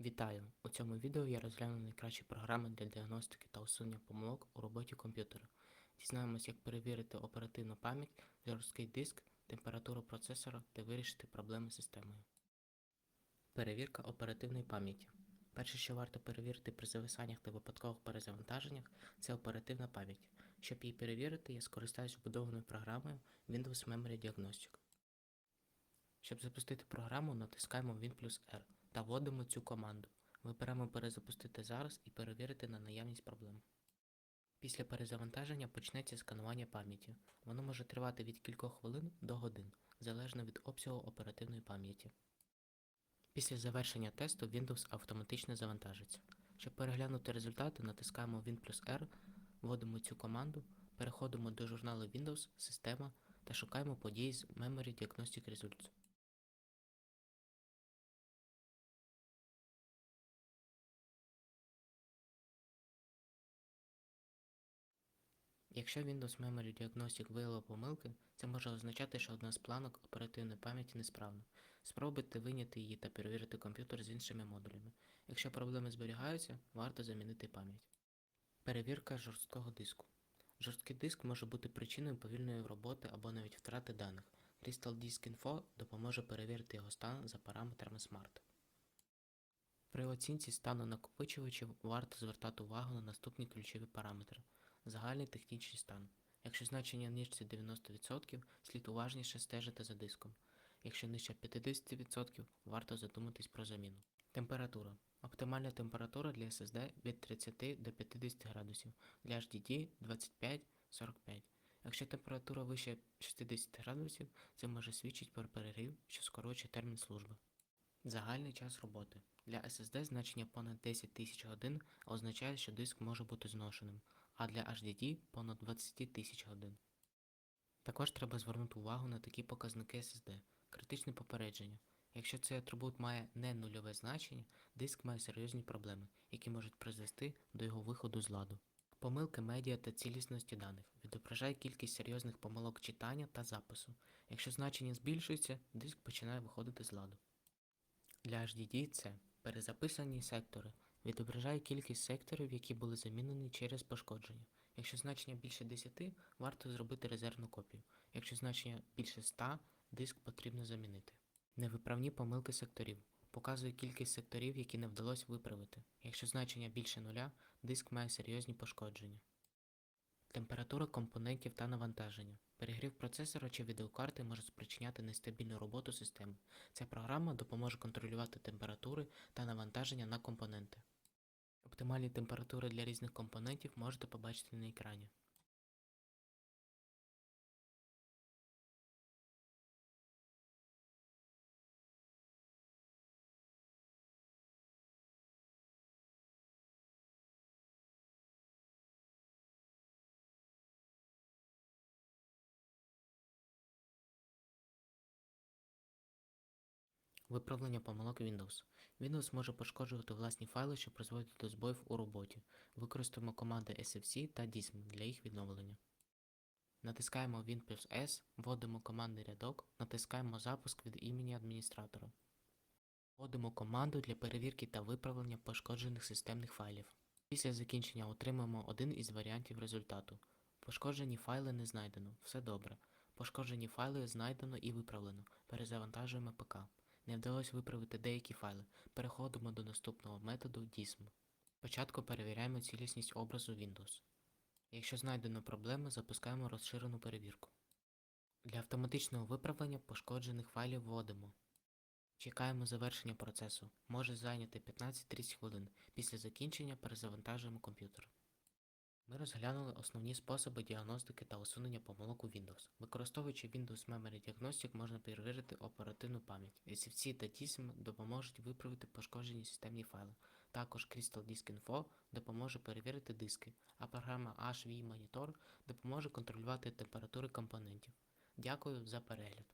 Вітаю! У цьому відео я розгляну найкращі програми для діагностики та усунення помилок у роботі комп'ютера. Дізнаємось, як перевірити оперативну пам'ять, жорсткий диск, температуру процесора та вирішити проблеми з системою. Перевірка оперативної пам'яті. Перше, що варто перевірити при зависаннях та випадкових перезавантаженнях, це оперативна пам'ять. Щоб її перевірити, я скористаюсь вбудованою програмою Windows Memory Diagnostic. Щоб запустити програму, натискаємо Win плюс R та вводимо цю команду. Виберемо перезапустити зараз і перевірити на наявність проблем. Після перезавантаження почнеться сканування пам'яті. Воно може тривати від кількох хвилин до годин, залежно від обсягу оперативної пам'яті. Після завершення тесту Windows автоматично завантажиться. Щоб переглянути результати, натискаємо Win плюс R, вводимо цю команду, переходимо до журналу Windows, Система та шукаємо події з Memory Diagnostic Results. Якщо Windows Memory Diagnostic виявило помилки, це може означати, що одна з планок оперативної пам'яті несправна. Спробуйте виняти її та перевірити комп'ютер з іншими модулями. Якщо проблеми зберігаються, варто замінити пам'ять. Перевірка жорсткого диску. Жорсткий диск може бути причиною повільної роботи або навіть втрати даних. Crystal Disk Info допоможе перевірити його стан за параметрами SMART. При оцінці стану накопичувачів варто звертати увагу на наступні ключові параметри. Загальний технічний стан. Якщо значення нижче 90%, слід уважніше стежити за диском. Якщо нижче 50%, варто задуматись про заміну. Температура. Оптимальна температура для SSD від 30 до 50 градусів, для HDD 25-45. Якщо температура вище 60 градусів, це може свідчити про перегрів, що скорочує термін служби. Загальний час роботи. Для SSD значення понад 10 тисяч годин означає, що диск може бути зношеним, а для HDD понад 20 тисяч годин. Також треба звернути увагу на такі показники SSD. Критичне попередження. Якщо цей атрибут має не нульове значення, диск має серйозні проблеми, які можуть призвести до його виходу з ладу. Помилки медіа та цілісності даних відображає кількість серйозних помилок читання та запису. Якщо значення збільшується, диск починає виходити з ладу. Для HDD це перезаписані сектори. Відображає кількість секторів, які були замінені через пошкодження. Якщо значення більше 10, варто зробити резервну копію. Якщо значення більше 100, диск потрібно замінити. Невиправні помилки секторів. Показує кількість секторів, які не вдалося виправити. Якщо значення більше нуля, диск має серйозні пошкодження. Температура компонентів та навантаження. Перегрів процесора чи відеокарти може спричиняти нестабільну роботу системи. Ця програма допоможе контролювати температури та навантаження на компоненти. Оптимальні температури для різних компонентів можете побачити на екрані. Виправлення помилок Windows. Windows може пошкоджувати власні файли, що призводять до збоїв у роботі. Використаємо команди SFC та DISM для їх відновлення. Натискаємо Win плюс S, вводимо командний рядок, натискаємо запуск від імені адміністратора. Вводимо команду для перевірки та виправлення пошкоджених системних файлів. Після закінчення отримаємо один із варіантів результату. Пошкоджені файли не знайдено. Все добре. Пошкоджені файли знайдено і виправлено. Перезавантажуємо ПК. Не вдалося виправити деякі файли. Переходимо до наступного методу DISM. Спочатку перевіряємо цілісність образу Windows. Якщо знайдено проблеми, запускаємо розширену перевірку. Для автоматичного виправлення пошкоджених файлів вводимо. Чекаємо завершення процесу. Може зайняти 15-30 хвилин. Після закінчення перезавантажуємо комп'ютер. Ми розглянули основні способи діагностики та усунення помилок у Windows. Використовуючи Windows Memory Diagnostic, можна перевірити оперативну пам'ять. SFC та DISM допоможуть виправити пошкоджені системні файли. Також Crystal Disk Info допоможе перевірити диски, а програма HV Monitor допоможе контролювати температури компонентів. Дякую за перегляд.